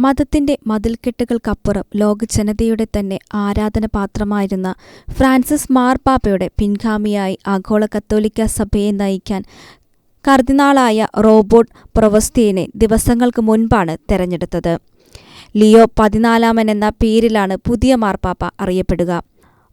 മതത്തിന്റെ മതിൽക്കെട്ടുകൾക്കപ്പുറം ലോകജനതയുടെ തന്നെ ആരാധനപാത്രമായിരുന്ന ഫ്രാൻസിസ് മാർപാപ്പയുടെ പിൻഗാമിയായി ആഗോള കത്തോലിക്ക സഭയെ നയിക്കാൻ കർദിനാളായ റോബോട്ട് പ്രൊവസ്തിയനെ ദിവസങ്ങൾക്ക് മുൻപാണ് തെരഞ്ഞെടുത്തത്. ലിയോ പതിനാലാമൻ എന്ന പേരിലാണ് പുതിയ മാർപ്പാപ്പ അറിയപ്പെടുക.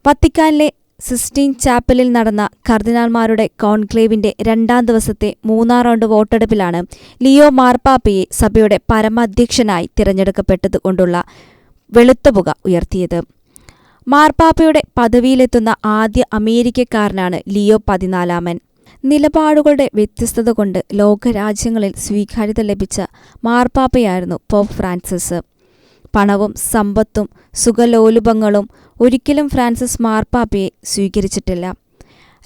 വത്തിക്കാനിലെ സിസ്റ്റീൻ ചാപ്പലിൽ നടന്ന കർദിനാൾമാരുടെ കോൺക്ലേവിന്റെ രണ്ടാം ദിവസത്തെ മൂന്നാം റൗണ്ട് വോട്ടെടുപ്പിലാണ് ലിയോ മാർപ്പാപ്പയെ സഭയുടെ പരമാധ്യക്ഷനായി തിരഞ്ഞെടുക്കപ്പെട്ടതുകൊണ്ടുള്ള വെളുത്തപുക ഉയർത്തിയത്. മാർപ്പാപ്പയുടെ പദവിയിലെത്തുന്ന ആദ്യ അമേരിക്കക്കാരനാണ് ലിയോ പതിനാലാമൻ. നിലപാടുകളുടെ വ്യത്യസ്തത കൊണ്ട് ലോകരാജ്യങ്ങളിൽ സ്വീകാര്യത ലഭിച്ച മാർപ്പാപ്പയായിരുന്നു പോപ്പ് ഫ്രാൻസിസ്. പണവും സമ്പത്തും സുഖലോലുപങ്ങളും ഒരിക്കലും ഫ്രാൻസിസ് മാർപ്പാപ്പയെ സ്വീകരിച്ചിട്ടില്ല.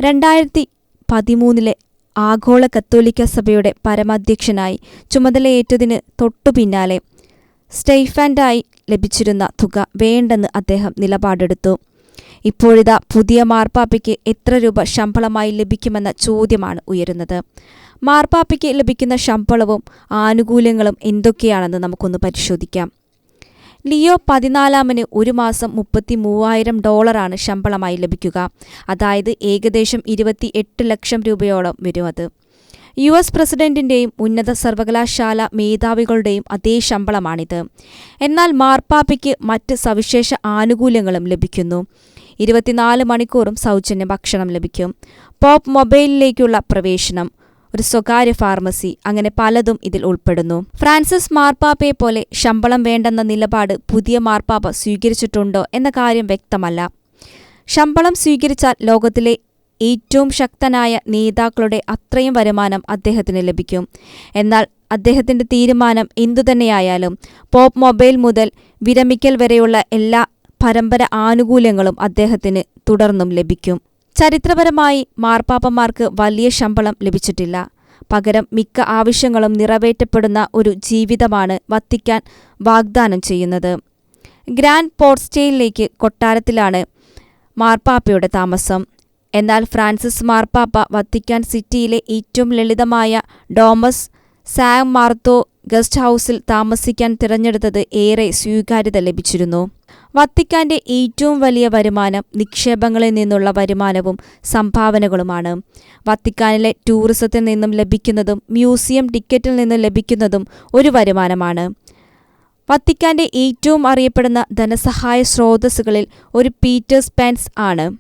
രണ്ടായിരത്തി പതിമൂന്നിലെ ആഗോള കത്തോലിക്ക സഭയുടെ പരമാധ്യക്ഷനായി ചുമതലയേറ്റതിന് തൊട്ടു പിന്നാലെ സ്റ്റെയ്ഫാൻഡായി ലഭിച്ചിരുന്ന തുക വേണ്ടെന്ന് അദ്ദേഹം നിലപാടെടുത്തു. ഇപ്പോഴിതാ പുതിയ മാർപ്പാപ്പയ്ക്ക് എത്ര രൂപ ശമ്പളമായി ലഭിക്കുമെന്ന ചോദ്യമാണ് ഉയരുന്നത്. മാർപ്പാപ്പയ്ക്ക് ലഭിക്കുന്ന ശമ്പളവും ആനുകൂല്യങ്ങളും എന്തൊക്കെയാണെന്ന് നമുക്കൊന്ന് പരിശോധിക്കാം. ലിയോ പതിനാലാമന് ഒരു മാസം മുപ്പത്തി മൂവായിരം ഡോളറാണ് ശമ്പളമായി ലഭിക്കുക. അതായത് ഏകദേശം ഇരുപത്തി എട്ട് ലക്ഷം രൂപയോളം വരും അത്. യു എസ് പ്രസിഡന്റിന്റെയും ഉന്നത സർവകലാശാല മേധാവികളുടെയും അതേ ശമ്പളമാണിത്. എന്നാൽ മാർപ്പാപ്പയ്ക്ക് മറ്റ് സവിശേഷ ആനുകൂല്യങ്ങളും ലഭിക്കുന്നു. ഇരുപത്തിനാല് മണിക്കൂറും സൗജന്യ ഭക്ഷണം ലഭിക്കും. പോപ്പ് മൊബൈലിലേക്കുള്ള പ്രവേശനം. ഒരു സ്വകാര്യ ഫാർമസി അങ്ങനെ പലതും ഇതിൽ ഉൾപ്പെടുന്നു. ഫ്രാൻസിസ് മാർപ്പാപ്പയെ പോലെ ശമ്പളം വേണ്ടെന്ന നിലപാട് പുതിയ മാർപ്പാപ്പ സ്വീകരിച്ചിട്ടുണ്ടോ എന്ന കാര്യം വ്യക്തമല്ല. ശമ്പളം സ്വീകരിച്ചാൽ ലോകത്തിലെ ഏറ്റവും ശക്തനായ നേതാക്കളുടെ അത്രയും വരുമാനം അദ്ദേഹത്തിന് ലഭിക്കും. എന്നാൽ അദ്ദേഹത്തിന്റെ തീരുമാനം എന്തുതന്നെയായാലും പോപ്പ് മൊബൈൽ മുതൽ വിരമിക്കൽ വരെയുള്ള എല്ലാ പരമ്പര ആനുകൂല്യങ്ങളും അദ്ദേഹത്തിന് തുടർന്നും ലഭിക്കും. ചരിത്രപരമായി മാർപ്പാപ്പന്മാർക്ക് വലിയ ശമ്പളം ലഭിച്ചിട്ടില്ല. പകരം മിക്ക ആവശ്യങ്ങളും നിറവേറ്റപ്പെടുന്ന ഒരു ജീവിതമാണ് വത്തിക്കാൻ വാഗ്ദാനം ചെയ്യുന്നത്. ഗ്രാൻഡ് പോർട്ട്സ്റ്റേയിലേക്ക് കൊട്ടാരത്തിലാണ് മാർപ്പാപ്പയുടെ താമസം. എന്നാൽ ഫ്രാൻസിസ് മാർപ്പാപ്പ വത്തിക്കാൻ സിറ്റിയിലെ ഏറ്റവും ലളിതമായ ഡോമസ് സാം മാർത്തോ ഗസ്റ്റ് ഹൗസിൽ താമസിക്കാൻ തിരഞ്ഞെടുത്തത് ഏറെ സ്വീകാര്യത ലഭിച്ചിരുന്നു. വത്തിക്കാന്റെ ഏറ്റവും വലിയ വരുമാനം നിക്ഷേപങ്ങളിൽ നിന്നുള്ള വരുമാനവും സംഭാവനകളുമാണ്. വത്തിക്കാനിലെ ടൂറിസത്തിൽ നിന്നും ലഭിക്കുന്നതും മ്യൂസിയം ടിക്കറ്റിൽ നിന്നും ലഭിക്കുന്നതും ഒരു വരുമാനമാണ്. വത്തിക്കാന്റെ ഏറ്റവും അറിയപ്പെടുന്ന ധനസഹായ സ്രോതസ്സുകളിൽ ഒരു പീറ്റേഴ്സ് പാൻസ് ആണ്.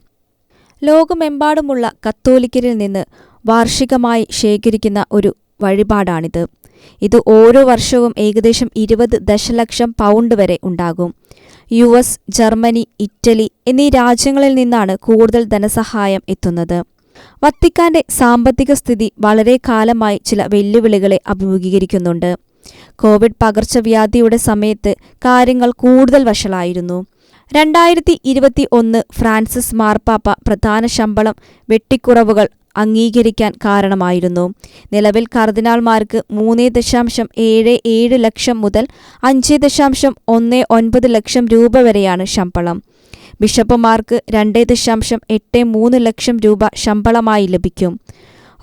ലോകമെമ്പാടുമുള്ള കത്തോലിക്കരിൽ നിന്ന് വാർഷികമായി ശേഖരിക്കുന്ന ഒരു വഴിപാടാണിത്. ഇത് ഓരോ വർഷവും ഏകദേശം ഇരുപത് ദശലക്ഷം പൗണ്ട് വരെ ഉണ്ടാകും. യു എസ് ജർമ്മനി ഇറ്റലി എന്നീ രാജ്യങ്ങളിൽ നിന്നാണ് കൂടുതൽ ധനസഹായം എത്തുന്നത്. വത്തിക്കാന്റെ സാമ്പത്തിക സ്ഥിതി വളരെ കാലമായി ചില വെല്ലുവിളികളെ അഭിമുഖീകരിക്കുന്നുണ്ട്. കോവിഡ് പകർച്ചവ്യാധിയുടെ സമയത്ത് കാര്യങ്ങൾ കൂടുതൽ വഷളായിരുന്നു. രണ്ടായിരത്തി ഇരുപത്തി ഒന്ന് ഫ്രാൻസിസ് മാർപ്പാപ്പ പ്രധാന ശമ്പളം വെട്ടിക്കുറവുകൾ അംഗീകരിക്കാൻ കാരണമായിരുന്നു. നിലവിൽ കർദിനാൾമാർക്ക് മൂന്ന് ദശാംശം ഏഴ് ഏഴ് ലക്ഷം മുതൽ അഞ്ച് ദശാംശം ഒന്ന് ഒൻപത് ലക്ഷം രൂപ വരെയാണ് ശമ്പളം. ബിഷപ്പുമാർക്ക് രണ്ട് ദശാംശം എട്ട് മൂന്ന് ലക്ഷം രൂപ ശമ്പളമായി ലഭിക്കും.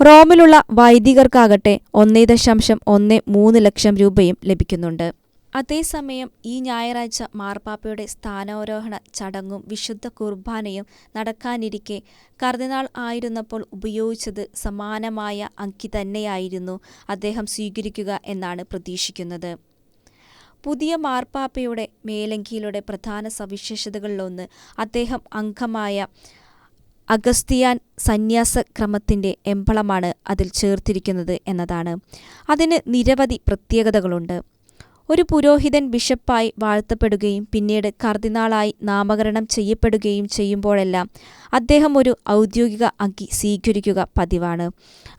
റോമിലുള്ള വൈദികർക്കാകട്ടെ ഒന്ന് ദശാംശം ഒന്ന് മൂന്ന് ലക്ഷം രൂപയും ലഭിക്കുന്നുണ്ട്. അതേസമയം ഈ ഞായറാഴ്ച മാർപ്പാപ്പയുടെ സ്ഥാനാരോഹണ ചടങ്ങും വിശുദ്ധ കുർബാനയും നടക്കാനിരിക്കെ കർദിനാൾ ആയിരുന്നപ്പോൾ ഉപയോഗിച്ചത് സമാനമായ അങ്കി തന്നെയായിരുന്നു അദ്ദേഹം സ്വീകരിക്കുക എന്നാണ് പ്രതീക്ഷിക്കുന്നത്. പുതിയ മാർപ്പാപ്പയുടെ മേലങ്കിയിലൂടെ പ്രധാന സവിശേഷതകളിലൊന്ന് അദ്ദേഹം അംഗമായ അഗസ്തിയാൻ സന്യാസ എംബളമാണ് അതിൽ ചേർത്തിരിക്കുന്നത് എന്നതാണ്. അതിന് നിരവധി പ്രത്യേകതകളുണ്ട്. ഒരു പുരോഹിതൻ ബിഷപ്പായി വാഴ്ത്തപ്പെടുകയും പിന്നീട് കർദിനാളായി നാമകരണം ചെയ്യപ്പെടുകയും ചെയ്യുമ്പോഴെല്ലാം അദ്ദേഹം ഒരു ഔദ്യോഗിക അങ്കി സ്വീകരിക്കുക പതിവാണ്.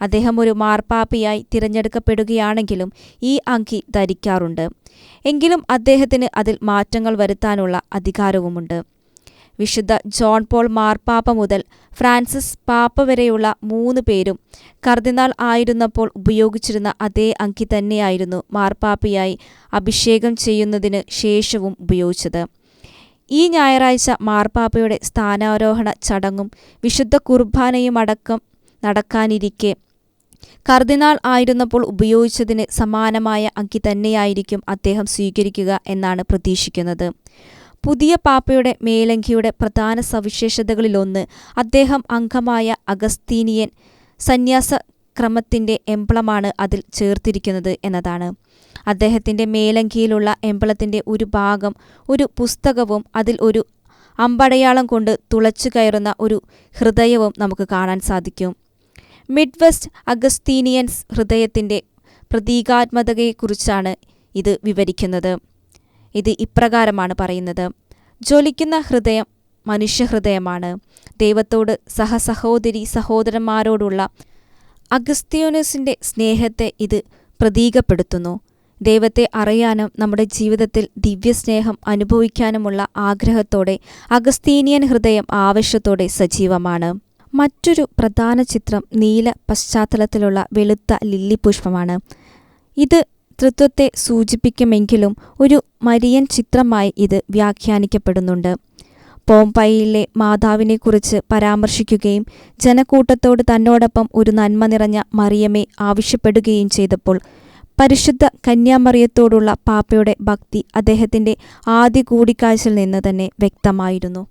അദ്ദേഹം ഒരു മാർപ്പാപ്പിയായി തിരഞ്ഞെടുക്കപ്പെടുകയാണെങ്കിലും ഈ അങ്കി ധരിക്കാറുണ്ട്. എങ്കിലും അദ്ദേഹത്തിന് അതിൽ മാറ്റങ്ങൾ വരുത്താനുള്ള അധികാരവുമുണ്ട്. വിശുദ്ധ ജോൺ പോൾ മാർപ്പാപ്പ മുതൽ ഫ്രാൻസിസ് പാപ്പ വരെയുള്ള മൂന്ന് പേരും കർദിനാൾ ആയിരുന്നപ്പോൾ ഉപയോഗിച്ചിരുന്ന അതേ അങ്കി തന്നെയായിരുന്നു മാർപ്പാപ്പയായി അഭിഷേകം ചെയ്യുന്നതിന് ശേഷവും ഉപയോഗിച്ചത്. ഈ ഞായറാഴ്ച മാർപ്പാപ്പയുടെ സ്ഥാനാരോഹണ ചടങ്ങും വിശുദ്ധ കുർബാനയും കുർബാനയുമടക്കം നടക്കാനിരിക്കെ കർദിനാൾ ആയിരുന്നപ്പോൾ ഉപയോഗിച്ചതിന് സമാനമായ അങ്കി തന്നെയായിരിക്കും അദ്ദേഹം സ്വീകരിക്കുക എന്നാണ് പ്രതീക്ഷിക്കുന്നത്. പുതിയ പാപ്പയുടെ മേലങ്കിയുടെ പ്രധാന സവിശേഷതകളിലൊന്ന് അദ്ദേഹം അംഗമായ അഗസ്തീനിയൻ സന്യാസ ക്രമത്തിന്റെ എംബ്ലമാണ് അതിൽ ചേർത്തിരിക്കുന്നത് എന്നതാണ്. അദ്ദേഹത്തിന്റെ മേലങ്കിയിലുള്ള എംബ്ലത്തിന്റെ ഒരു ഭാഗം ഒരു പുസ്തകവും അതിൽ ഒരു അമ്പടയാളം കൊണ്ട് തുളച്ചു കയറുന്ന ഒരു ഹൃദയവും നമുക്ക് കാണാൻ സാധിക്കും. മിഡ് വെസ്റ്റ് അഗസ്തീനിയൻസ് ഹൃദയത്തിന്റെ പ്രതീകാത്മകതയെക്കുറിച്ചാണ് ഇത് വിവരിക്കുന്നത്. ഇത് ഇപ്രകാരമാണ് പറയുന്നത്. ജ്വലിക്കുന്ന ഹൃദയം മനുഷ്യഹൃദയമാണ്. ദൈവത്തോട് സഹസഹോദരി സഹോദരന്മാരോടുള്ള അഗസ്ത്യോനസിന്റെ സ്നേഹത്തെ ഇത് പ്രതീകപ്പെടുത്തുന്നു. ദൈവത്തെ അറിയാനും നമ്മുടെ ജീവിതത്തിൽ ദിവ്യസ്നേഹം അനുഭവിക്കാനുമുള്ള ആഗ്രഹത്തോടെ അഗസ്തീനിയൻ ഹൃദയം ആവശ്യത്തോടെ സജീവമാണ്. മറ്റൊരു പ്രധാന ചിത്രം നീല പശ്ചാത്തലത്തിലുള്ള വെളുത്ത ലില്ലി പുഷ്പമാണ്. ഇത് തൃത്വത്തെ സൂചിപ്പിക്കുമെങ്കിലും ഒരു മരിയൻ ചിത്രമായി ഇത് വ്യാഖ്യാനിക്കപ്പെടുന്നുണ്ട്. പോംപൈയിലെ മാതാവിനെക്കുറിച്ച് പരാമർശിക്കുകയും ജനക്കൂട്ടത്തോട് തന്നോടൊപ്പം ഒരു നന്മ നിറഞ്ഞ മറിയമെ ആവശ്യപ്പെടുകയും ചെയ്തപ്പോൾ പരിശുദ്ധ കന്യാമറിയത്തോടുള്ള പാപ്പയുടെ ഭക്തി അദ്ദേഹത്തിന്റെ ആദ്യ കൂടിക്കാഴ്ചയിൽ നിന്ന് തന്നെ വ്യക്തമായിരുന്നു.